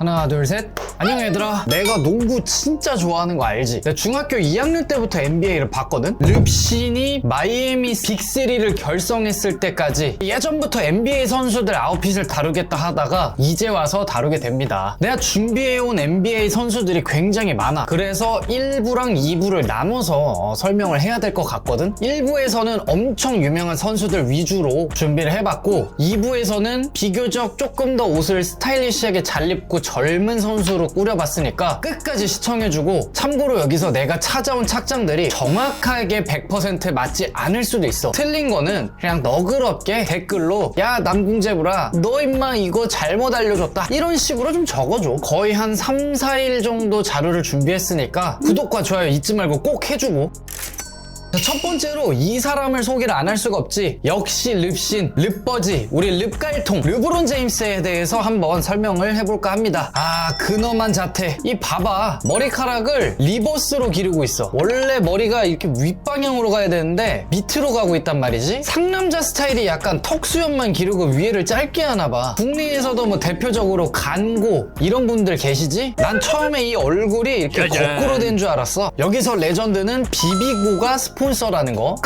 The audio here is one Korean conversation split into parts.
하나 둘 셋 안녕 얘들아 내가 농구 진짜 좋아하는 거 알지? 내가 중학교 2학년 때부터 NBA를 봤거든? 릅신이 마이애미 빅3를 결성했을 때까지 예전부터 NBA 선수들 아웃핏을 다루겠다 하다가 이제 와서 다루게 됩니다 내가 준비해온 NBA 선수들이 굉장히 많아 그래서 1부랑 2부를 나눠서 어, 설명을 해야 될 것 같거든? 1부에서는 엄청 유명한 선수들 위주로 준비를 해봤고 2부에서는 비교적 조금 더 옷을 스타일리시하게 잘 입고 젊은 선수로 꾸려봤으니까 끝까지 시청해주고 참고로 여기서 내가 찾아온 착장들이 정확하게 100% 맞지 않을 수도 있어. 틀린 거는 그냥 너그럽게 댓글로 야 남궁재부라 너 임마 이거 잘못 알려줬다. 이런 식으로 좀 적어줘. 거의 한 3, 4일 정도 자료를 준비했으니까 구독과 좋아요 잊지 말고 꼭 해주고 자, 첫 번째로 이 사람을 소개를 안 할 수가 없지. 역시 릅신, 릅버지, 우리 릅갈통, 르브론 제임스에 대해서 한번 설명을 해볼까 합니다. 아, 근엄한 자태. 이 봐봐. 머리카락을 리버스로 기르고 있어. 원래 머리가 이렇게 윗방향으로 가야 되는데 밑으로 가고 있단 말이지. 상남자 스타일이 약간 턱수염만 기르고 위에를 짧게 하나 봐. 국내에서도 뭐 대표적으로 간고 이런 분들 계시지? 난 처음에 이 얼굴이 이렇게. 거꾸로 된 줄 알았어. 여기서 레전드는 비비고가 스 폰서라는 거.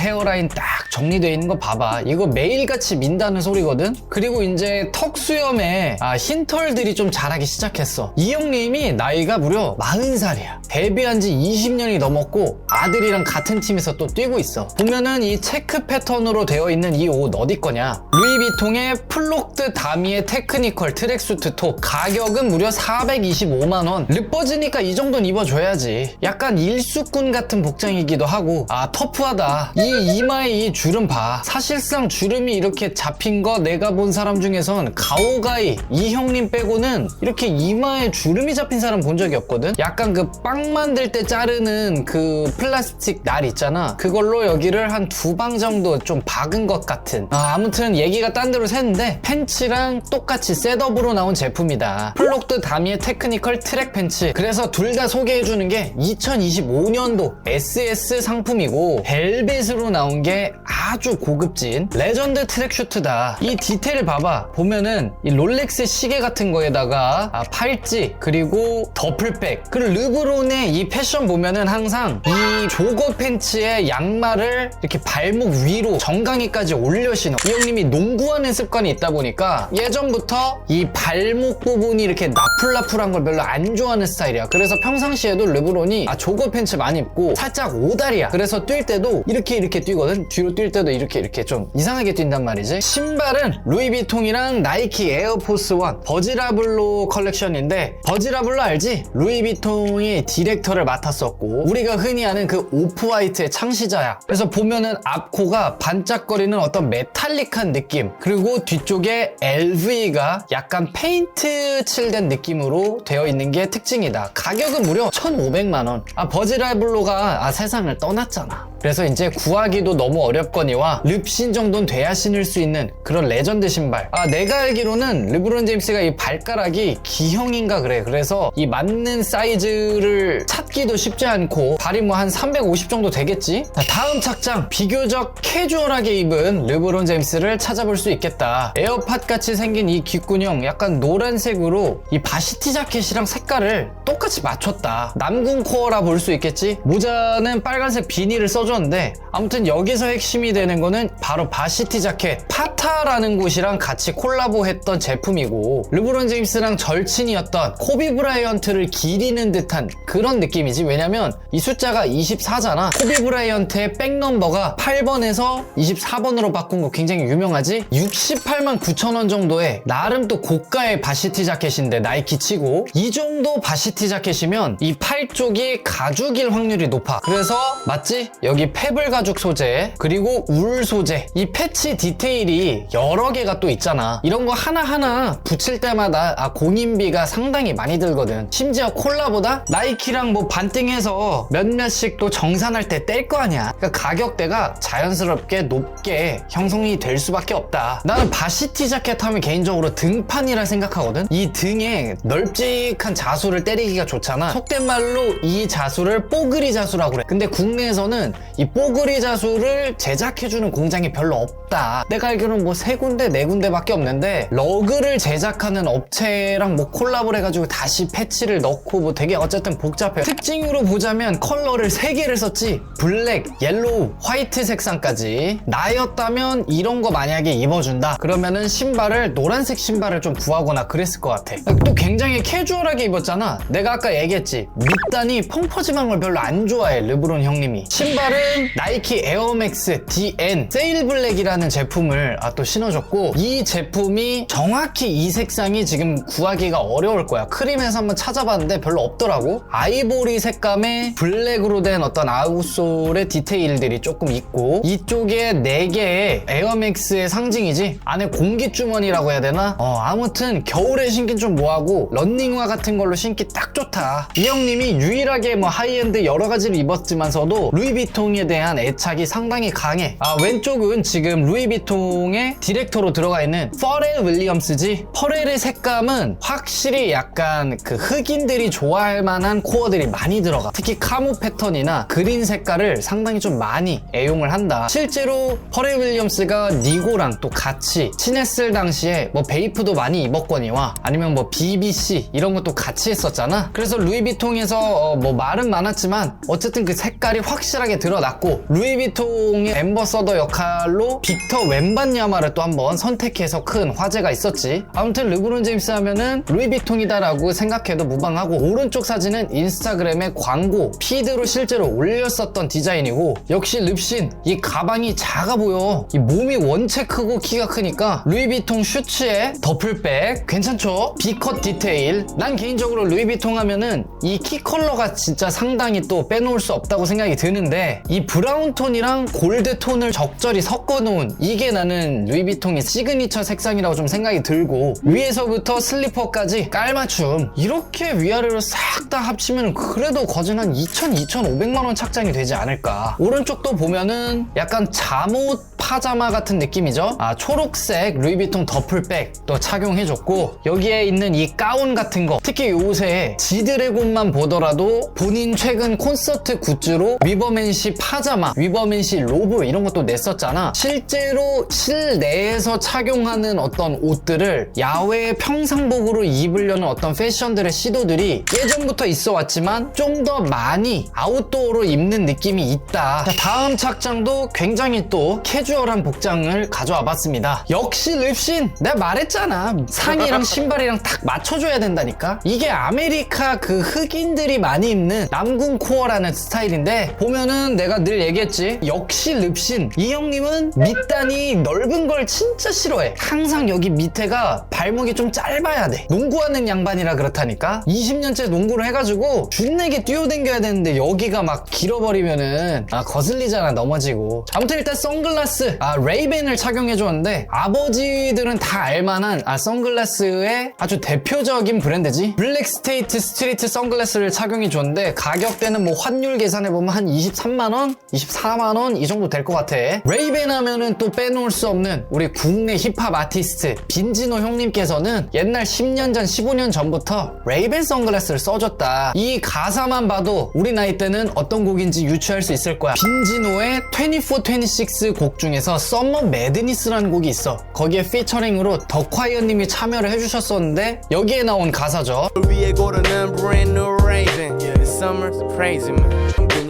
크, 헤어라인 딱 정리되어 있는 거 봐봐. 이거 매일같이 민다는 소리거든? 그리고 이제 턱 수염에 아, 흰 털들이 좀 자라기 시작했어. 이 형님이 나이가 무려 40살이야. 데뷔한 지 20년이 넘었고 아들이랑 같은 팀에서 또 뛰고 있어. 보면은 이 체크 패턴으로 되어 있는 이 옷 어디 거냐? 루이비통의 플록드 다미의 테크니컬 트랙수트 톱. 가격은 무려 425만원. 르퍼지니까 이 정도는 입어줘야지. 약간 일수꾼 같은 복장이기도 하고, 아, 터프하다. 이 이마에 이 주름 봐. 사실상 주름이 이렇게 잡힌 거 내가 본 사람 중에선 가오가이, 이 형님 빼고는 이렇게 이마에 주름이 잡힌 사람 본 적이 없거든? 약간 그 빵 만들 때 자르는 그 플라스틱 날 있잖아. 그걸로 여기를 한 두 방 정도 좀 박은 것 같은. 아, 아무튼 얘기가 딴 데로 샜는데 팬츠랑 똑같이 셋업으로 나온 제품이다. 플록드 다미의 테크니컬 트랙 팬츠. 그래서 둘 다 소개해주는 게 2025년도 SS 상품이고 벨벳으로 나온 게 아주 고급진 레전드 트랙 슈트다. 이 디테일 봐봐. 보면은 이 롤렉스 시계 같은 거에다가 아, 팔찌 그리고 더플백 그리고 르브론의 이 패션 보면은 항상 이 조거 팬츠에 양말을 이렇게 발목 위로 정강이까지 올려 신어. 이 형님이 농구하는 습관이 있다 보니까 예전부터 이 발목 부분이 이렇게 나풀나풀한 걸 별로 안 좋아하는 스타일이야. 그래서 평상시에도 르브론이 아 조거 팬츠 많이 입고 살짝 오다리야. 그래서 뛸 때도 이렇게 이렇게 뛰거든. 뒤로 뛸 때도 이렇게 이렇게 좀 이상하게 뛴단 말이지. 신발은 루이비통이랑 나이키 에어포스 원 버지라블로 컬렉션인데 버지라블로 알지? 루이비통이 디렉터를 맡았었고 우리가 흔히 아는 그 오프화이트의 창시자야. 그래서 보면은 앞코가 반짝거리는 어떤 메탈릭한 느낌 그리고 뒤쪽에 LV가 약간 페인트 칠된 느낌으로 되어 있는 게 특징이다. 가격은 무려 1,500만 원. 아 버지라블로가 아, 세상을 떠났잖아. 그래서 이제 구하 기도 너무 어렵거니와 릅신 정도는 돼야 신을 수 있는 그런 레전드 신발. 아 내가 알기로는 르브론 제임스가 이 발가락이 기형인가 그래. 그래서 이 맞는 사이즈를 찾기도 쉽지 않고 발이 뭐 한 350 정도 되겠지? 자, 다음 착장 비교적 캐주얼하게 입은 르브론 제임스를 찾아볼 수 있겠다. 에어팟 같이 생긴 이 귓근형 약간 노란색으로 이 바시티 자켓이랑 색깔을 똑같이 맞췄다. 남궁 코어라 볼 수 있겠지? 모자는 빨간색 비닐을 써줬는데 아무튼 여기서 핵심이 되는 거는 바로 바시티 자켓 파타라는 곳이랑 같이 콜라보했던 제품이고 르브론 제임스랑 절친이었던 코비 브라이언트를 기리는 듯한 그런 느낌이지. 왜냐면 이 숫자가 24잖아. 코비 브라이언트의 백 넘버가 8번에서 24번으로 바꾼 거 굉장히 유명하지? 68만 9천 원 정도의 나름 또 고가의 바시티 자켓인데 나이키 치고. 이 정도 바시티 자켓이면 이 팔 쪽이 가죽일 확률이 높아. 그래서 맞지? 여기 페블 가죽 소재 그리고 울 소재. 이 패치 디테일이 여러 개가 또 있잖아. 이런 거 하나하나 붙일 때마다 아 공인비가 상당히 많이 들거든. 심지어 콜라보다 나이키랑 뭐 반띵해서 몇몇씩 또 정산할 때 뗄 거 아니야. 그러니까 가격대가 자연스럽게 높게 형성이 될 수밖에 없다. 나는 바시티 자켓 하면 개인적으로 등판이라 생각하거든. 이 등에 널찍한 자수를 때리기가 좋잖아. 속된 말로 이 자수를 뽀글이 자수라고 그래. 근데 국내에서는 이 뽀글이 소리자수를 제작해주는 공장이 별로 없다. 내가 알기로는 뭐 세 군데, 네 군데밖에 없는데 러그를 제작하는 업체랑 뭐 콜라보를 해가지고 다시 패치를 넣고 뭐 되게 어쨌든 복잡해요. 특징으로 보자면 컬러를 세 개를 썼지. 블랙, 옐로우, 화이트 색상까지. 나였다면 이런 거 만약에 입어준다. 그러면은 신발을 노란색 신발을 좀 구하거나 그랬을 것 같아. 또 굉장히 캐주얼하게 입었잖아. 내가 아까 얘기했지. 밑단이 펑퍼짐한 걸 별로 안 좋아해. 르브론 형님이. 신발은 나이키 에어맥스 DN 세일 블랙이라는 제품을 아, 또 신어줬고 이 제품이 정확히 이 색상이 지금 구하기가 어려울 거야. 크림에서 한번 찾아봤는데 별로 없더라고. 아이보리 색감의 블랙으로 된 어떤 아웃솔의 디테일들이 조금 있고 이쪽에 4개의 에어맥스의 상징이지 안에 공기주머니라고 해야 되나? 어 아무튼 겨울에 신긴 좀 뭐하고 런닝화 같은 걸로 신기 딱 좋다. 이 형님이 유일하게 뭐 하이엔드 여러 가지를 입었지만서도 루이비통에 대한 애착 이 상당히 강해. 아 왼쪽은 지금 루이비통의 디렉터로 들어가 있는 퍼렐 윌리엄스지. 퍼렐의 색감은 확실히 약간 그 흑인들이 좋아할 만한 코어들이 많이 들어가. 특히 카모 패턴이나 그린 색깔을 상당히 좀 많이 애용을 한다. 실제로 퍼렐 윌리엄스가 니고랑 또 같이 친했을 당시에 뭐 베이프도 많이 입었거니와 아니면 뭐 BBC 이런 것도 같이 했었잖아. 그래서 루이비통에서 어, 뭐 말은 많았지만 어쨌든 그 색깔이 확실하게 드러났고 루이 비통의 엠버서더 역할로 빅터 웬반야마를 또 한번 선택해서 큰 화제가 있었지. 아무튼 르브론 제임스 하면은 루이비통이다라고 생각해도 무방하고 오른쪽 사진은 인스타그램에 광고 피드로 실제로 올렸었던 디자인이고 역시 릅신 이 가방이 작아 보여. 이 몸이 원체 크고 키가 크니까 루이비통 슈츠에 더플백 괜찮죠? B컷 디테일 난 개인적으로 루이비통 하면은 이 키 컬러가 진짜 상당히 또 빼놓을 수 없다고 생각이 드는데 이 브라운 톤이랑 골드 톤을 적절히 섞어 놓은 이게 나는 루이비통의 시그니처 색상이라고 좀 생각이 들고 위에서부터 슬리퍼까지 깔맞춤. 이렇게 위아래로 싹 다 합치면 그래도 거진 한 2,000, 2,500만 원 착장이 되지 않을까. 오른쪽도 보면은 약간 잠옷 파자마 같은 느낌이죠? 아 초록색 루이비통 더플백 또 착용해줬고 여기에 있는 이 가운 같은 거. 특히 요새 지드래곤만 보더라도 본인 최근 콘서트 굿즈로 위버맨시 파자마 위 버맨시 로브 이런 것도 냈었잖아. 실제로 실내에서 착용하는 어떤 옷들을 야외 평상복으로 입으려는 어떤 패션들의 시도들이 예전부터 있어 왔지만 좀 더 많이 아웃도어로 입는 느낌이 있다. 자, 다음 착장도 굉장히 또 캐주얼한 복장을 가져와 봤습니다. 역시 립신! 내가 말했잖아. 상의랑 신발이랑 딱 맞춰줘야 된다니까? 이게 아메리카 그 흑인들이 많이 입는 남궁 코어라는 스타일인데 보면은 내가 늘 얘기했지 역시 립신. 이 형님은 밑단이 넓은 걸 진짜 싫어해. 항상 여기 밑에가 발목이 좀 짧아야 돼. 농구하는 양반이라 그렇다니까. 20년째 농구를 해가지고 준내게 뛰어댕겨야 되는데 여기가 막 길어버리면은 아 거슬리잖아 넘어지고. 아무튼 일단 선글라스 아 레이벤을 착용해줬는데 아버지들은 다 알만한 아 선글라스의 아주 대표적인 브랜드지. 블랙 스테이트 스트리트 선글라스를 착용해줬는데 가격대는 뭐 환율 계산해보면 한 23만원? 24 만원? 이 정도 될 것 같아. 레이벤 하면은 또 빼놓을 수 없는 우리 국내 힙합 아티스트 빈지노 형님께서는 옛날 10년 전 15년 전부터 레이벤 선글라스를 써줬다. 이 가사만 봐도 우리 나이 때는 어떤 곡인지 유추할 수 있을 거야. 빈지노의 24, 26곡 중에서 썸머 매드니스라는 곡이 있어. 거기에 피처링으로 덕화이언 님이 참여를 해주셨었는데 여기에 나온 가사죠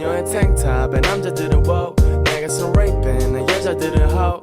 You in tank top, and I'm just to the wall. Niggas some raping,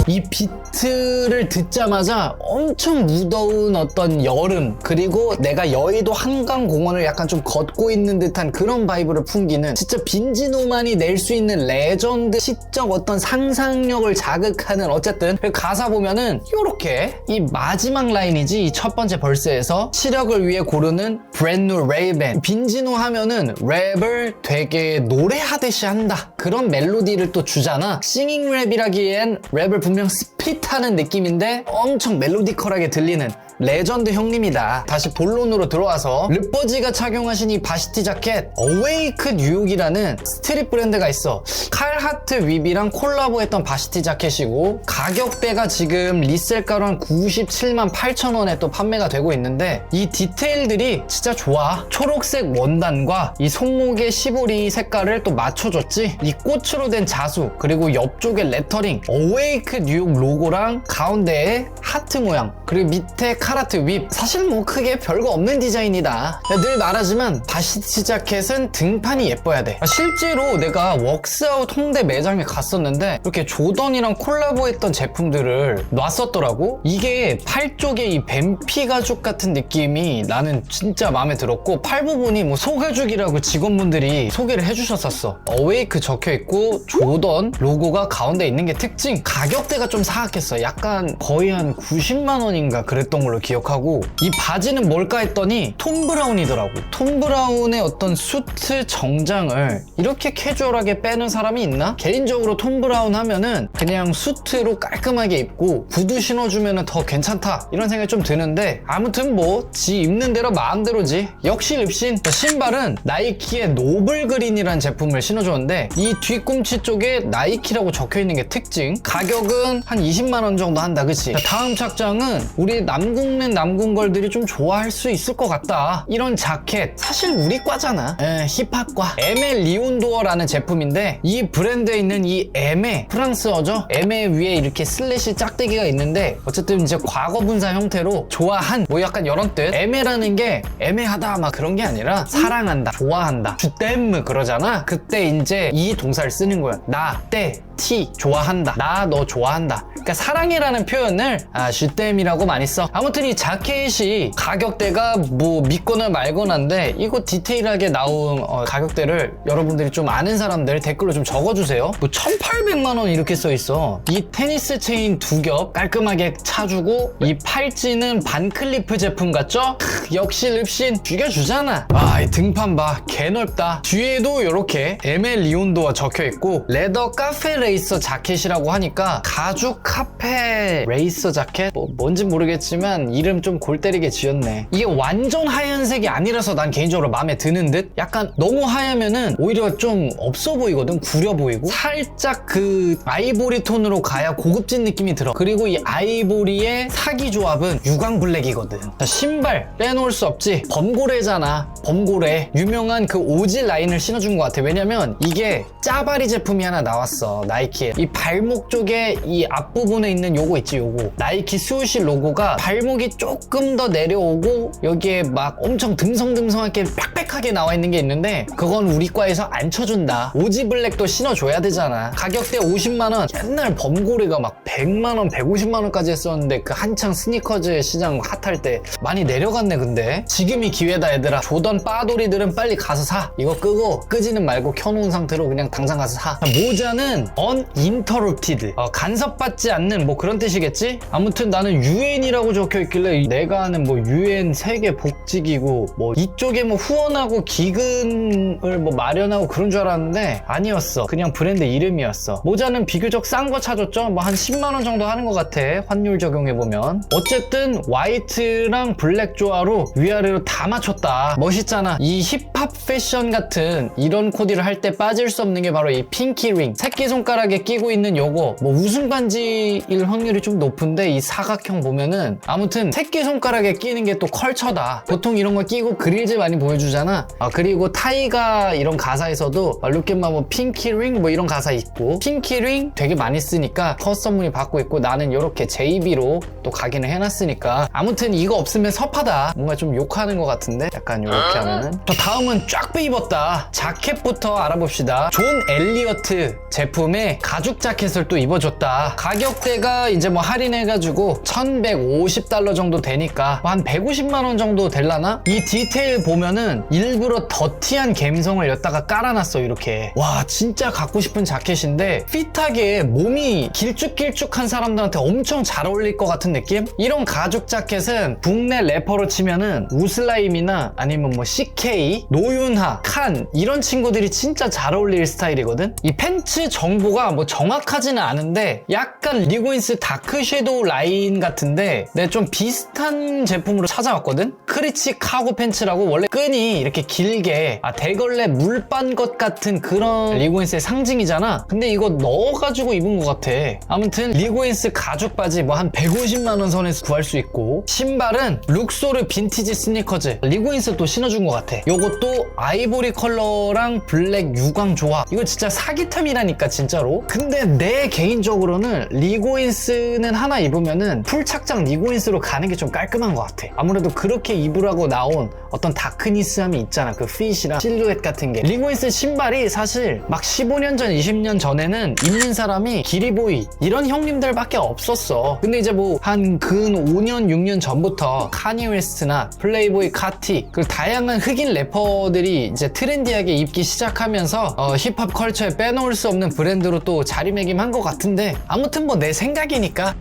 이 비트를 듣자마자 엄청 무더운 어떤 여름 그리고 내가 여의도 한강공원을 약간 좀 걷고 있는 듯한 그런 바이브를 풍기는 진짜 빈지노만이 낼 수 있는 레전드 시적 어떤 상상력을 자극하는 어쨌든 그 가사 보면은 요렇게 이 마지막 라인이지 이 첫 번째 벌스에서 시력을 위해 고르는 브랜뉴 레이벤 빈지노 하면은 랩을 되게 노래하듯이 한다. 그런 멜로디를 또 주잖아. 싱잉 랩이라기 엔 랩을 분명 스핏하는 느낌인데 엄청 멜로디컬하게 들리는 레전드 형님이다. 다시 본론으로 들어와서 르버지가 착용하신 이 바시티 자켓 어웨이크 뉴욕이라는 스트릿 브랜드가 있어. 칼 하트 윕이랑 콜라보했던 바시티 자켓이고 가격대가 지금 리셀가로 한 97만 8천 원에 또 판매가 되고 있는데 이 디테일들이 진짜 좋아. 초록색 원단과 이 손목의 시보리 색깔을 또 맞춰줬지. 이 꽃으로 된 자수 그리고 옆쪽에 레터링 어웨이크 뉴욕 로고랑 가운데에 하트 모양 그리고 밑에 카라트 윕 사실 뭐 크게 별거 없는 디자인이다. 늘 말하지만 바시티 자켓은 등판이 예뻐야 돼. 실제로 내가 웍스아웃 홍대 매장에 갔었는데 이렇게 조던이랑 콜라보했던 제품들을 놨었더라고. 이게 팔 쪽에 이 뱀피 가죽 같은 느낌이 나는 진짜 마음에 들었고 팔 부분이 뭐 소가죽이라고 직원분들이 소개를 해주셨었어. 어웨이크 적혀있고 조던 로고가 가운데 있는 게 특징. 가격대가 좀 사악했어. 약간 거의 한 90만 원인가 그랬던 걸로 기억하고 이 바지는 뭘까 했더니 톰 브라운이더라고. 톰 브라운의 어떤 수트 정장을 이렇게 캐주얼하게 빼는 사람이 있나? 개인적으로 톰 브라운 하면은 그냥 수트로 깔끔하게 입고 구두 신어주면 더 괜찮다 이런 생각이 좀 드는데 아무튼 뭐 지 입는 대로 마음대로지. 역시 립신. 신발은 나이키의 노블 그린이라는 제품을 신어줬는데 이 뒤꿈치 쪽에 나이키라고 적혀있는 게 특징. 가격은 한 20만 원 정도 한다 그치? 자, 다음 착장은 우리 남궁 맨 남궁걸들이 좀 좋아할 수 있을 것 같다. 이런 자켓. 사실 우리 과잖아. 에, 힙합과 에메 리온도어라는 제품인데 이 브랜드에 있는 이 에메 프랑스어죠? 에메 위에 이렇게 슬래시 짝대기가 있는데 어쨌든 이제 과거 분사 형태로 좋아한 뭐 약간 이런 뜻. 에메라는 게 애매하다 막 그런 게 아니라 사랑한다 좋아한다. 주댐 그러잖아? 그때 이제 이 동사를 쓰는 거야. 나 때 티 좋아한다. 나 너 좋아한다. 그러니까 사랑이라는 표현을 아 슈댐이라고 많이 써. 아무튼 이 자켓이 가격대가 뭐 믿거나 말거나인데 이거 디테일하게 나온 어, 가격대를 여러분들이 좀 아는 사람들 댓글로 좀 적어주세요. 뭐 1800만 원 이렇게 써 있어. 이 테니스 체인 두 겹 깔끔하게 차주고 이 팔찌는 반클리프 제품 같죠? 크, 역시 립신 죽여주잖아. 아 이 등판 봐. 개넓다. 뒤에도 이렇게 에메 리온도가 적혀있고 레더 카페 레 이서 자켓이라고 하니까 가죽 카페 레이서 자켓? 뭐 뭔지 모르겠지만 이름 좀 골 때리게 지었네. 이게 완전 하얀색이 아니라서 난 개인적으로 마음에 드는 듯? 약간 너무 하얗면은 오히려 좀 없어 보이거든? 구려 보이고? 살짝 그 아이보리 톤으로 가야 고급진 느낌이 들어. 그리고 이 아이보리의 사기 조합은 유광 블랙이거든. 자, 신발 빼놓을 수 없지. 범고래잖아. 범고래. 유명한 그 오지 라인을 신어준 것 같아. 왜냐면 이게 짜바리 제품이 하나 나왔어 나이키에 이 발목 쪽에 이 앞부분에 있는 요거 있지 요거. 나이키 스우시 로고가 발목이 조금 더 내려오고 여기에 막 엄청 듬성듬성하게 빽빽하게 나와 있는 게 있는데 그건 우리 과에서 안 쳐준다. 오지 블랙도 신어줘야 되잖아. 가격대 50만 원. 옛날 범고래가 막 100만 원 150만 원까지 했었는데 그 한창 스니커즈 시장 핫할 때 많이 내려갔네 근데. 지금이 기회다 얘들아. 조던 빠돌이들은 빨리 가서 사. 이거 끄고 끄지는 말고 켜놓은 상태로 그냥 당장 가서 사. 모자는 uninterrupted 어, 간섭받지 않는 뭐 그런 뜻이겠지? 아무튼 나는 UN이라고 적혀 있길래 내가 아는 뭐 UN 세계 복지기구 뭐 이쪽에 뭐 후원하고 기금을 뭐 마련하고 그런 줄 알았는데 아니었어. 그냥 브랜드 이름이었어. 모자는 비교적 싼 거 찾았죠? 뭐 한 10만 원 정도 하는 것 같아 환율 적용해 보면. 어쨌든 화이트랑 블랙 조화로 위아래로 다 맞췄다. 멋있잖아. 이 힙합 패션 같은 이런 코디를 할 때 빠질 수 없는 게 바로 이 핑키링. 새끼손가락 에 끼고 있는 요거 뭐 웃음 반지일 확률이 좀 높은데 이 사각형 보면은 아무튼 새끼 손가락에 끼는 게 또 컬처다. 보통 이런 거 끼고 그릴즈 많이 보여주잖아. 아 그리고 타이가 이런 가사에서도 룩겟마 뭐 핑키링 뭐 이런 가사 있고 핑키링 되게 많이 쓰니까 커스텀문이 받고 있고 나는 이렇게 JB로 또 각인을 해놨으니까 아무튼 이거 없으면 섭하다. 뭔가 좀 욕하는 것 같은데? 약간 이렇게 하면은. 자, 다음은 쫙 빼입었다. 자켓부터 알아봅시다. 존 엘리어트 제품의 가죽 자켓을 또 입어줬다 가격대가 이제 뭐 할인해가지고 1150달러 정도 되니까 뭐 한 150만 원 정도 될라나? 이 디테일 보면은 일부러 더티한 감성을 여기다가 깔아놨어 이렇게 와 진짜 갖고 싶은 자켓인데 핏하게 몸이 길쭉길쭉 길쭉한 사람들한테 엄청 잘 어울릴 것 같은 느낌? 이런 가죽 자켓은 국내 래퍼로 치면은 우슬라임이나 아니면 뭐 CK, 노윤하, 칸 이런 친구들이 진짜 잘 어울릴 스타일이거든? 이 팬츠 정보가 뭐 정확하지는 않은데 약간 리고인스 다크 섀도우 라인 같은데 내가 좀 비슷한 제품으로 찾아왔거든? 크리치 카고 팬츠라고 원래 끈이 이렇게 길게 아 대걸레 물 빤 것 같은 그런 리고인스의 상징이잖아? 근데 이거 넣어가지고 입은 것 같아. 아무튼 리고인스 가죽 바지 뭐 한 150만원 선에서 구할 수 있고 신발은 룩소르 빈티지 스니커즈. 리고인스 또 신어준 것 같아. 요것도 아이보리 컬러랑 블랙 유광 조합. 이거 진짜 사기템이라니까 진짜 로? 근데 내 개인적으로는 리고인스는 하나 입으면은 풀 착장 리고인스로 가는 게 좀 깔끔한 것 같아. 아무래도 그렇게 입으라고 나온 어떤 다크니스함이 있잖아. 그 핏이랑 실루엣 같은 게. 리고인스 신발이 사실 막 15년 전 20년 전에는 입는 사람이 기리보이 이런 형님들밖에 없었어. 근데 이제 뭐 한 근 5년 6년 전부터 카니 웨스트나 플레이보이 카티 그리고 다양한 흑인 래퍼들이 이제 트렌디하게 입기 시작하면서 어, 힙합 컬처에 빼놓을 수 없는 브랜드 로 또 자리매김한 것 같은데 아무튼 뭐 내 생각이니까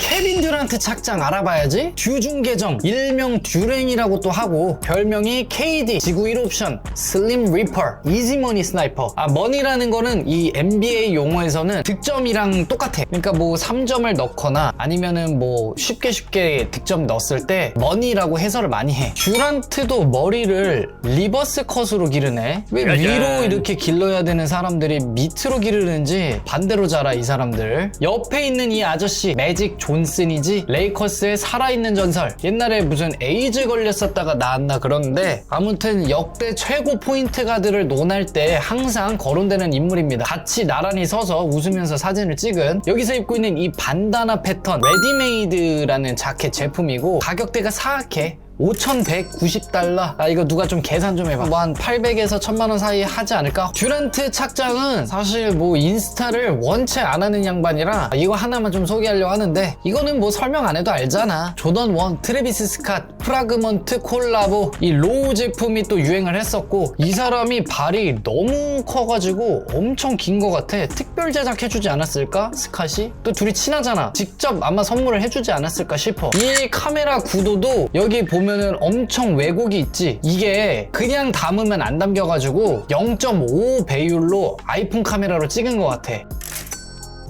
케빈 듀란트 착장 알아봐야지. 듀중 계정 일명 듀랭이라고 또 하고 별명이 KD 지구 1옵션 슬림 리퍼 이지머니 스나이퍼. 아 머니라는 거는 이 NBA 용어에서는 득점이랑 똑같아. 그러니까 뭐 3점을 넣거나 아니면은 뭐 쉽게 쉽게 득점 넣었을 때 머니라고 해설을 많이 해. 듀란트도 머리를 리버스 컷으로 기르네. 왜 위로 이렇게 길러야 되는 사람들이 밑으로 기르는지 반대로 자라 이 사람들. 옆에 있는 이 아저씨 매직 존슨이지? 레이커스의 살아있는 전설. 옛날에 무슨 에이즈 걸렸었다가 나왔나 그러는데 아무튼 역대 최고 포인트 가드를 논할 때 항상 거론되는 인물입니다. 같이 나란히 서서 웃으면서 사진을 찍은 여기서 입고 있는 이 반다나 패턴 레디메이드라는 자켓 제품이고 가격대가 사악해 5,190달러. 아, 이거 누가 좀 계산 좀 해봐. 뭐 한 800에서 1000만원 사이 하지 않을까? 듀란트 착장은 사실 뭐 인스타를 원체 안 하는 양반이라 이거 하나만 좀 소개하려고 하는데 이거는 뭐 설명 안 해도 알잖아. 조던 원, 트레비스 스캇, 프라그먼트 콜라보 이 로우 제품이 또 유행을 했었고 이 사람이 발이 너무 커가지고 엄청 긴 것 같아. 특별 제작해주지 않았을까? 스캇이? 또 둘이 친하잖아. 직접 아마 선물을 해주지 않았을까 싶어. 이 카메라 구도도 여기 보면 은 엄청 왜곡이 있지. 이게 그냥 담으면 안 담겨가지고 0.5 배율로 아이폰 카메라로 찍은 것 같아.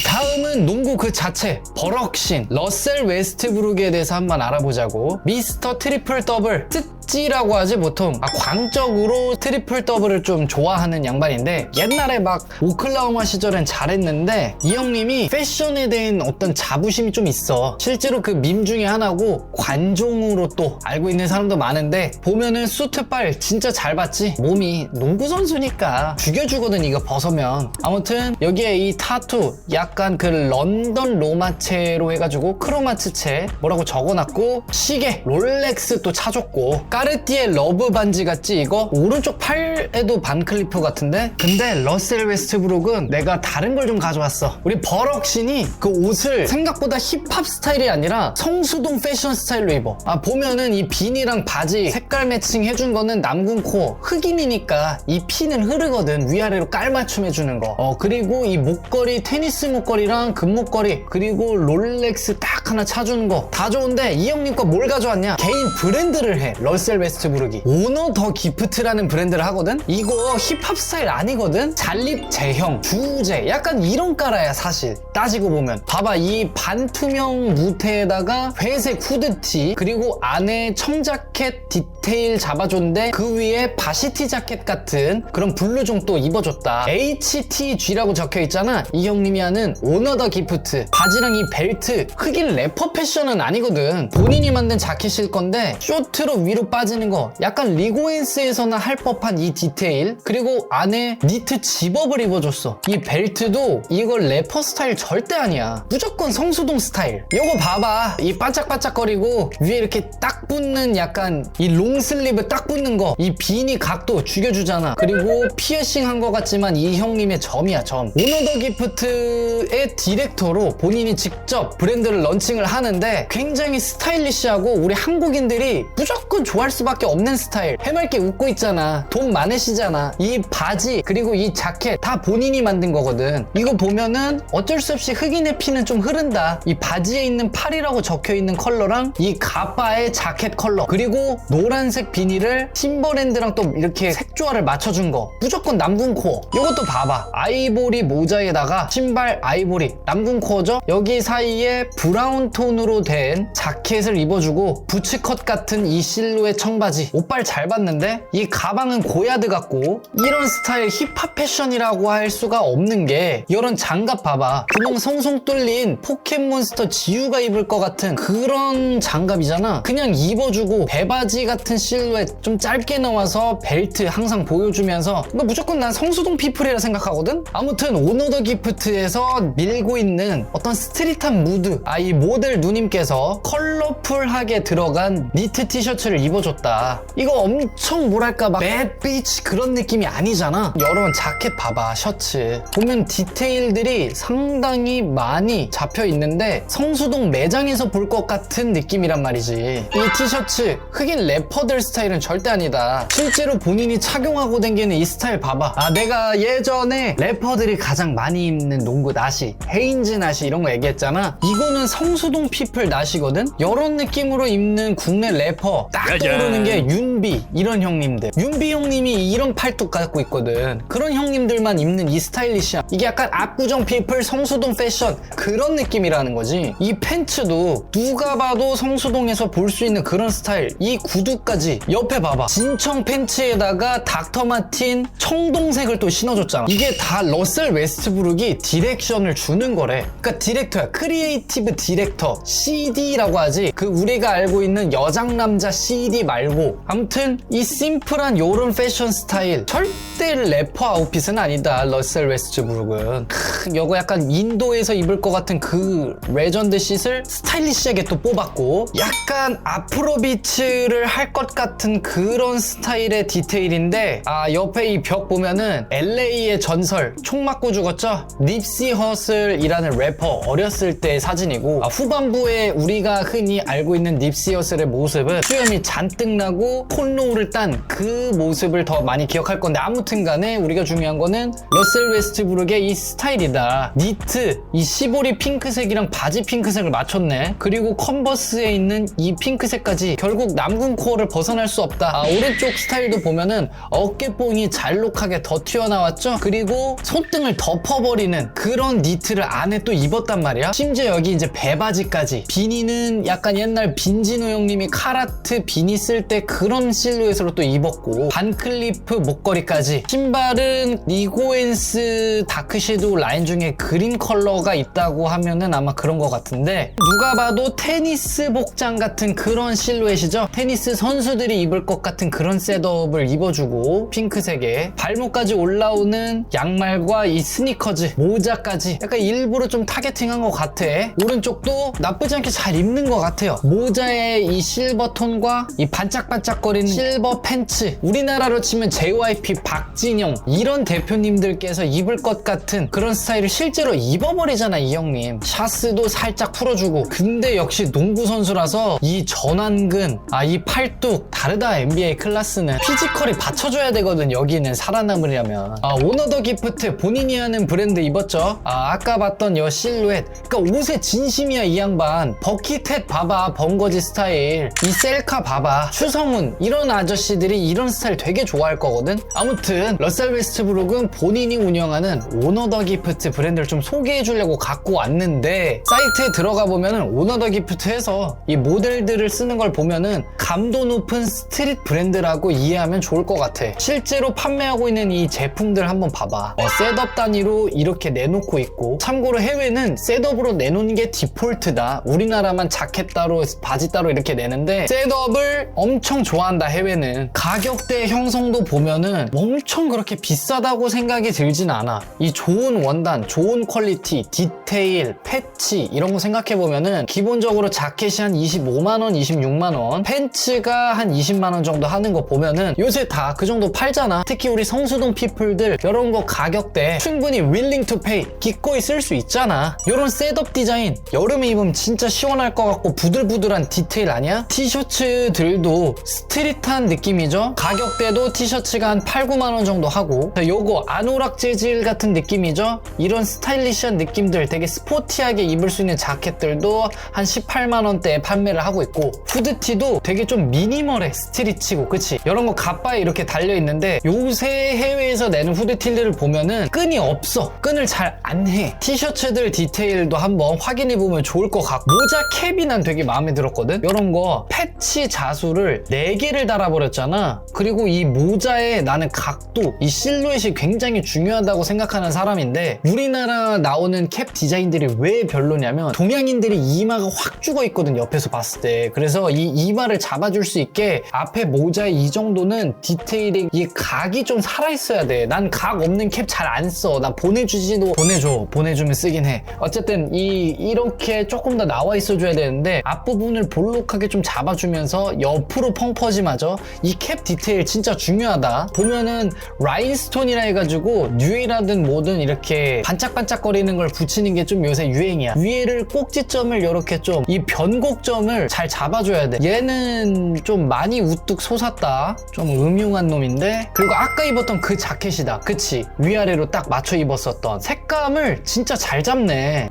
다음은 농구 그 자체 버럭신 러셀 웨스트브룩에 대해서 한번 알아보자고 미스터 트리플 더블 뜻 지라고 하지 보통. 아, 광적으로 트리플 더블을 좀 좋아하는 양반인데 옛날에 막 오클라호마 시절엔 잘했는데 이 형님이 패션에 대한 어떤 자부심이 좀 있어. 실제로 그 밈 중에 하나고 관종으로 또 알고 있는 사람도 많은데 보면은 수트빨 진짜 잘 봤지. 몸이 농구 선수니까 죽여주거든 이거 벗으면. 아무튼 여기에 이 타투 약간 그 런던 로마체로 해가지고 크로마츠체 뭐라고 적어놨고 시계 롤렉스 또 차줬고 까르띠에 러브 반지 같지? 이거 오른쪽 팔에도 반클리프 같은데? 근데 러셀 웨스트브룩은 내가 다른 걸 좀 가져왔어. 우리 버럭신이 그 옷을 생각보다 힙합 스타일이 아니라 성수동 패션 스타일로 입어. 아 보면은 이 비니랑 바지 색깔 매칭 해준 거는 남궁코 흑인이니까 이 피는 흐르거든. 위아래로 깔맞춤 해주는 거 어 그리고 이 목걸이 테니스 목걸이랑 금목걸이 그리고 롤렉스 딱 하나 차주는 거. 다 좋은데 이 형님 거 뭘 가져왔냐? 개인 브랜드를 해. 러셀 웨스트브룩이 오너 더 기프트라는 브랜드를 하거든? 이거 힙합 스타일 아니거든? 잔립 제형 주제 약간 이런 까라야 사실. 따지고 보면. 봐봐 이 반투명 무태에다가 회색 후드티 그리고 안에 청자켓 디테일 잡아줬는데 그 위에 바시티 자켓 같은 그런 블루종 또 입어줬다. HTG라고 적혀있잖아. 이 형님이 하는 오너 더 기프트. 바지랑 이 벨트. 흑인 래퍼 패션은 아니거든. 본인이 만든 자켓일 건데 쇼트로 위로 빠 지는 거. 약간 리고엔스에서나 할 법한 이 디테일. 그리고 안에 니트 집업을 입어줬어. 이 벨트도 이걸 래퍼 스타일 절대 아니야. 무조건 성수동 스타일. 요거 봐봐. 이 반짝반짝거리고 위에 이렇게 딱 붙는 약간 이 롱슬리브 딱 붙는 거. 이 비니 각도 죽여주잖아. 그리고 피어싱 한 거 같지만 이 형님의 점이야 점. 오너더 기프트의 디렉터로 본인이 직접 브랜드를 런칭을 하는데 굉장히 스타일리시하고 우리 한국인들이 무조건 좋아 구할 수밖에 없는 스타일. 해맑게 웃고 있잖아. 돈 많으시잖아. 이 바지 그리고 이 자켓 다 본인이 만든 거거든. 이거 보면은 어쩔 수 없이 흑인의 피는 좀 흐른다. 이 바지에 있는 팔이라고 적혀 있는 컬러랑 이 가바의 자켓 컬러 그리고 노란색 비닐을 팀버랜드랑 또 이렇게 색조화를 맞춰준 거. 무조건 남궁 코어. 이것도 봐봐. 아이보리 모자에다가 신발 아이보리. 남궁 코어죠? 여기 사이에 브라운 톤으로 된 자켓을 입어주고 부츠컷 같은 이 실루엣 청바지. 옷발 잘 봤는데 이 가방은 고야드 같고 이런 스타일 힙합 패션이라고 할 수가 없는 게 이런 장갑 봐봐. 구멍 송송 뚫린 포켓몬스터 지우가 입을 것 같은 그런 장갑이잖아. 그냥 입어주고 배바지 같은 실루엣 좀 짧게 나와서 벨트 항상 보여주면서 너 무조건 난 성수동 피플이라 생각하거든? 아무튼 오너더 기프트에서 밀고 있는 어떤 스트릿한 무드 아 이 모델 누님께서 컬러풀하게 들어간 니트 티셔츠를 입어 줬다. 이거 엄청 뭐랄까 막 맷비치 그런 느낌이 아니잖아. 여러분 자켓 봐봐 셔츠. 보면 디테일들이 상당히 많이 잡혀 있는데 성수동 매장에서 볼 것 같은 느낌이란 말이지. 이 티셔츠 흑인 래퍼들 스타일은 절대 아니다. 실제로 본인이 착용하고 다니는 이 스타일 봐봐. 아 내가 예전에 래퍼들이 가장 많이 입는 농구 나시 헤인즈 나시 이런 거 얘기했잖아. 이거는 성수동 피플 나시거든? 이런 느낌으로 입는 국내 래퍼. 딱 떠오르는 게 윤비 이런 형님들. 윤비 형님이 이런 팔뚝 갖고 있거든. 그런 형님들만 입는 이 스타일리시함. 이게 약간 압구정 피플 성수동 패션 그런 느낌이라는 거지. 이 팬츠도 누가 봐도 성수동에서 볼 수 있는 그런 스타일. 이 구두까지 옆에 봐봐. 진청 팬츠에다가 닥터 마틴 청동색을 또 신어줬잖아. 이게 다 러셀 웨스트브룩이 디렉션을 주는 거래. 그러니까 디렉터야. 크리에이티브 디렉터. CD라고 하지. 그 우리가 알고 있는 여장 남자 CD 말고 아무튼 이 심플한 요런 패션 스타일 절대 래퍼 아웃핏은 아니다. 러셀 웨스트브룩은 크, 요거 약간 인도에서 입을 것 같은 그 레전드 핏을 스타일리시하게 또 뽑았고 약간 아프로비츠를 할 것 같은 그런 스타일의 디테일인데 아 옆에 이 벽 보면은 LA의 전설 총 맞고 죽었죠? 립시 허슬이라는 래퍼 어렸을 때 사진이고 아, 후반부에 우리가 흔히 알고 있는 립시 허슬의 모습은 수염이 잔뜩 나고 콘로우를 딴 그 모습을 더 많이 기억할 건데 아무튼 간에 우리가 중요한 거는 러셀 웨스트브룩의 이 스타일이다. 니트 이 시보리 핑크색이랑 바지 핑크색을 맞췄네. 그리고 컨버스에 있는 이 핑크색까지 결국 남궁 코어를 벗어날 수 없다. 아, 오른쪽 스타일도 보면은 어깨뽕이 잘록하게 더 튀어나왔죠? 그리고 손등을 덮어버리는 그런 니트를 안에 또 입었단 말이야. 심지어 여기 이제 배바지까지. 비니는 약간 옛날 빈진호 형님이 카라트 비니 쓸때 그런 실루엣으로 또 입었고 반클리프 목걸이까지. 신발은 리고엔스 다크섀도우 라인 중에 그린 컬러가 있다고 하면은 아마 그런 것 같은데 누가 봐도 테니스 복장 같은 그런 실루엣이죠? 테니스 선수들이 입을 것 같은 그런 셋업을 입어주고 핑크색에. 발목까지 올라오는 양말과 이 스니커즈 모자까지 약간 일부러 좀 타겟팅한 것 같아. 오른쪽도 나쁘지 않게 잘 입는 것 같아요. 모자의 이 실버 톤과 이 반짝반짝거리는 실버 팬츠. 우리나라로 치면 JYP 박진영 이런 대표님들께서 입을 것 같은 그런 스타일을 실제로 입어버리잖아 이 형님. 샤스도 살짝 풀어주고. 근데 역시 농구 선수라서 이 전완근 아 이 팔뚝 다르다 NBA 클래스는. 피지컬이 받쳐줘야 되거든 여기는 살아남으려면. 아 오너 더 기프트 본인이 하는 브랜드 입었죠? 아 아까 봤던 여 실루엣. 그러니까 옷에 진심이야 이 양반. 버킷햇 봐봐 번거지 스타일. 이 셀카 봐봐 추성훈 이런 아저씨들이 이런 스타일 되게 좋아할 거거든? 아무튼 러셀 웨스트브룩은 본인이 운영하는 오너더 기프트 브랜드를 좀 소개해 주려고 갖고 왔는데 사이트에 들어가 보면은 오너더 기프트에서 이 모델들을 쓰는 걸 보면은 감도 높은 스트릿 브랜드라고 이해하면 좋을 것 같아. 실제로 판매하고 있는 이 제품들 한번 봐봐. 어, 셋업 단위로 이렇게 내놓고 있고 참고로 해외는 셋업으로 내놓는 게 디폴트다. 우리나라만 자켓 따로 바지 따로 이렇게 내는데 셋업을 엄청 좋아한다 해외는. 가격대 형성도 보면은 엄청 그렇게 비싸다고 생각이 들진 않아. 이 좋은 원단 좋은 퀄리티 디테일 패치 이런 거 생각해 보면은 기본적으로 자켓이 한 25만원 26만원 팬츠가 한 20만원 정도 하는 거 보면은 요새 다 그 정도 팔잖아. 특히 우리 성수동 피플들 이런 거 가격대 충분히 willing to pay 기꺼이 쓸 수 있잖아. 이런 셋업 디자인 여름에 입으면 진짜 시원할 것 같고 부들부들한 디테일 아니야? 티셔츠 들 티셔츠들도 스트릿한 느낌이죠. 가격대도 티셔츠가 한 8, 9만 원 정도 하고 자, 요거 아노락 재질 같은 느낌이죠. 이런 스타일리시한 느낌들 되게 스포티하게 입을 수 있는 자켓들도 한 18만 원대에 판매를 하고 있고 후드티도 되게 좀 미니멀해 스트릿치고 그치? 이런 거 가빠에 이렇게 달려 있는데 요새 해외에서 내는 후드티들을 보면은 끈이 없어. 끈을 잘 안 해. 티셔츠들 디테일도 한번 확인해 보면 좋을 것 같고 모자 캡이 난 되게 마음에 들었거든. 이런 거 패치 자수 를 4개를 달아버렸잖아. 그리고 이 모자에 나는 각도, 이 실루엣이 굉장히 중요하다고 생각하는 사람인데 우리나라 나오는 캡 디자인들이 왜 별로냐면 동양인들이 이마가 확 죽어 있거든 옆에서 봤을 때. 그래서 이 이마를 잡아줄 수 있게 앞에 모자의 이 정도는 디테일이 이 각이 좀 살아있어야 돼. 난 각 없는 캡 잘 안 써. 난 보내주지도 보내줘. 보내주면 쓰긴 해. 어쨌든 이 이렇게 조금 더 나와 있어줘야 되는데 앞부분을 볼록하게 좀 잡아주면서 옆으로 펑퍼짐하죠. 이 캡 디테일 진짜 중요하다. 보면은 라인스톤이라 해가지고 뉴이라든 뭐든 이렇게 반짝반짝거리는 걸 붙이는 게 좀 요새 유행이야. 위에를 꼭지점을 이렇게 좀 이 변곡점을 잘 잡아줘야 돼. 얘는 좀 많이 우뚝 솟았다. 좀 음흉한 놈인데 그리고 아까 입었던 그 자켓이다. 그치? 위아래로 딱 맞춰 입었었던 색감을 진짜 잘 잡네.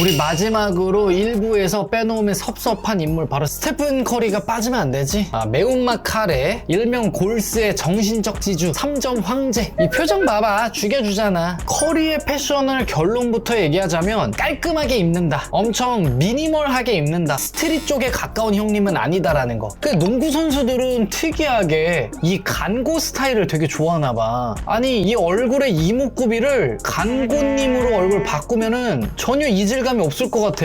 우리 마지막으로 1부에서 빼놓으면 섭섭한 인물 바로 스테픈 커리가 빠지면 안 되지? 아, 매운맛 카레 일명 골스의 정신적 지주 3점 황제. 이 표정 봐봐 죽여주잖아. 커리의 패션을 결론부터 얘기하자면 깔끔하게 입는다. 엄청 미니멀하게 입는다. 스트릿 쪽에 가까운 형님은 아니다라는 거그 농구 선수들은 특이하게 이 간고 스타일을 되게 좋아하나 봐. 아니 이 얼굴의 이목구비를 간고님으로 얼굴 바꾸면은 전혀 이질감이 없을 것 같아.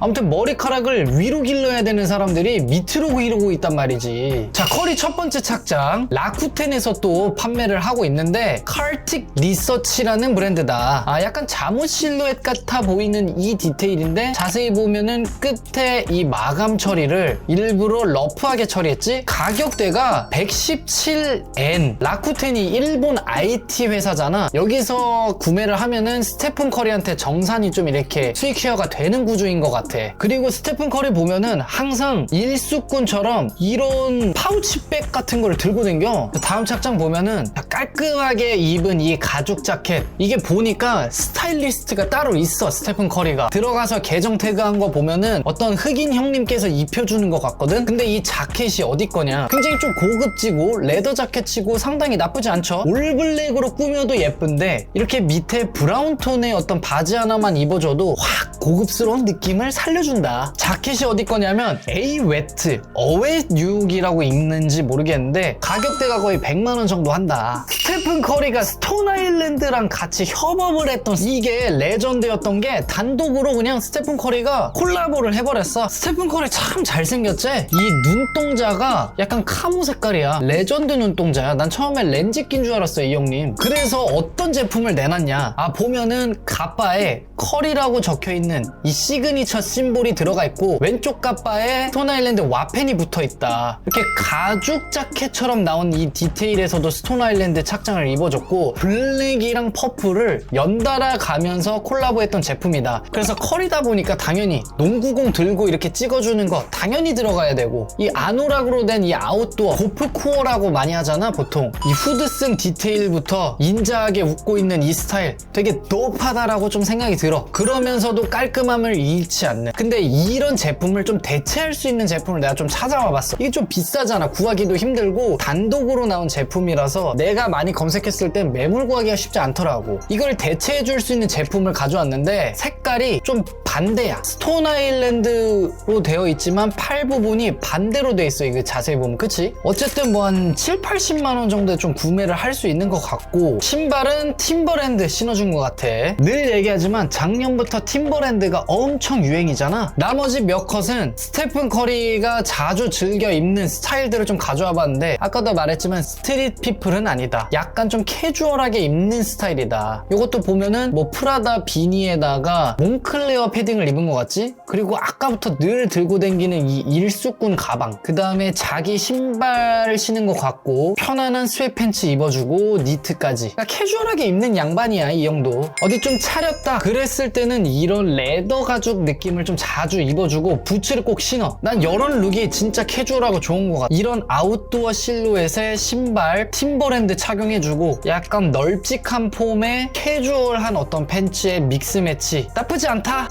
아무튼 머리카락을 위로 길러야 되는 사람들이 밑으로 기르고 있단 말이지. 자, 커리 첫 번째 착장. 라쿠텐에서 또 판매를 하고 있는데 칼틱 리서치라는 브랜드다. 아, 약간 잠옷 실루엣 같아 보이는 이 디테일인데 자세히 보면은 끝에 이 마감 처리를 일부러 러프하게 처리했지. 가격대가 117N. 라쿠텐이 일본 IT 회사잖아. 여기서 구매를 하면은 스테픈 커리한테 정산이 좀 이렇게 수익 쉐어가 되는 구조인 것 같아. 그리고 스테픈 커리 보면은 항상 일수꾼처럼 이런 파우치백 같은 걸 들고 댕겨. 다음 착장 보면은 깔끔하게 입은 이 가죽 자켓. 이게 보니까 스타일리스트가 따로 있어, 스테픈 커리가. 들어가서 계정 태그한 거 보면은 어떤 흑인 형님께서 입혀주는 것 같거든? 근데 이 자켓이 어디 거냐? 굉장히 좀 고급지고 레더 자켓이고 상당히 나쁘지 않죠? 올블랙으로 꾸며도 예쁜데 이렇게 밑에 브라운 톤의 어떤 바지 하나만 입어줘도 확 고급스러운 느낌을 살려준다. 자켓이 어디 거냐면 A 웨트, 어웨 뉴욕이라고 읽는지 모르겠는데 가격대가 거의 100만 원 정도 한다. 스테픈 커리가 스톤 아일랜드랑 같이 협업을 했던 이게 레전드였던 게 단독으로 그냥 스테픈 커리가 콜라보를 해버렸어. 스테픈 커리 참 잘생겼지? 이 눈동자가 약간 카모 색깔이야. 레전드 눈동자야. 난 처음에 렌즈 낀 줄 알았어, 이 형님. 그래서 어떤 제품을 내놨냐? 아, 보면은 가빠에 커리라고 적혀 있는 이 시그니처 심볼이 들어가 있고 왼쪽 가빠에 스톤 아일랜드 와펜이 붙어 있다. 이렇게 가죽 자켓처럼 나온 이 디테일에서도 스톤 아일랜드 착장을 입어줬고 블랙이랑 퍼플을 연달아 가면서 콜라보했던 제품이다. 그래서 커리다 보니까 당연히 농구공 들고 이렇게 찍어주는 거 당연히 들어가야 되고 이 아노락으로 된 이 아웃도어 고프코어라고 많이 하잖아 보통 이 후드슨 디테일부터 인자하게 웃고 있는 이 스타일 되게 노파다라고 좀 생각이 들어. 그러면서도 깔끔함을 잃지 않는. 근데 이런 제품을 좀 대체할 수 있는 제품을 내가 좀 찾아와 봤어. 이게 좀 비싸잖아. 구하기도 힘들고 단독으로 나온 제품이라서 내가 많이 검색했을 땐 매물 구하기가 쉽지 않더라고. 이걸 대체해 줄 수 있는 제품을 가져왔는데 색깔이 좀 반대야. 스톤 아일랜드로 되어 있지만 팔 부분이 반대로 돼 있어. 이거 자세히 보면 그치? 어쨌든 뭐 한 7, 80만 원 정도에 좀 구매를 할 수 있는 것 같고 신발은 팀버랜드 신어준 것 같아. 늘 얘기하지만 작년부터 팀버 랜드가 엄청 유행이잖아. 나머지 몇 컷은 스테픈 커리가 자주 즐겨 입는 스타일들을 좀 가져와 봤는데 아까도 말했지만 스트릿 피플은 아니다. 약간 좀 캐주얼하게 입는 스타일이다. 이것도 보면은 뭐 프라다 비니에다가 몽클레어 패딩을 입은 것 같지? 그리고 아까부터 늘 들고 다니는 이 일수꾼 가방 그 다음에 자기 신발을 신은 것 같고 편안한 스웨팬츠 입어주고 니트까지 그러니까 캐주얼하게 입는 양반이야 이 형도 어디 좀 차렸다 그랬을 때는 이런 레더 가죽 느낌을 좀 자주 입어주고 부츠를 꼭 신어. 난 이런 룩이 진짜 캐주얼하고 좋은 것 같아. 이런 아웃도어 실루엣의 신발 팀버랜드 착용해주고 약간 널찍한 폼에 캐주얼한 어떤 팬츠의 믹스 매치. 나쁘지 않다.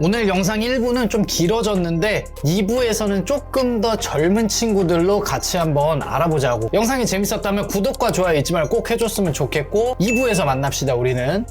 오늘 영상 1부는 좀 길어졌는데 2부에서는 조금 더 젊은 친구들로 같이 한번 알아보자고. 영상이 재밌었다면 구독과 좋아요 잊지 말고 꼭 해줬으면 좋겠고 2부에서 만납시다 우리는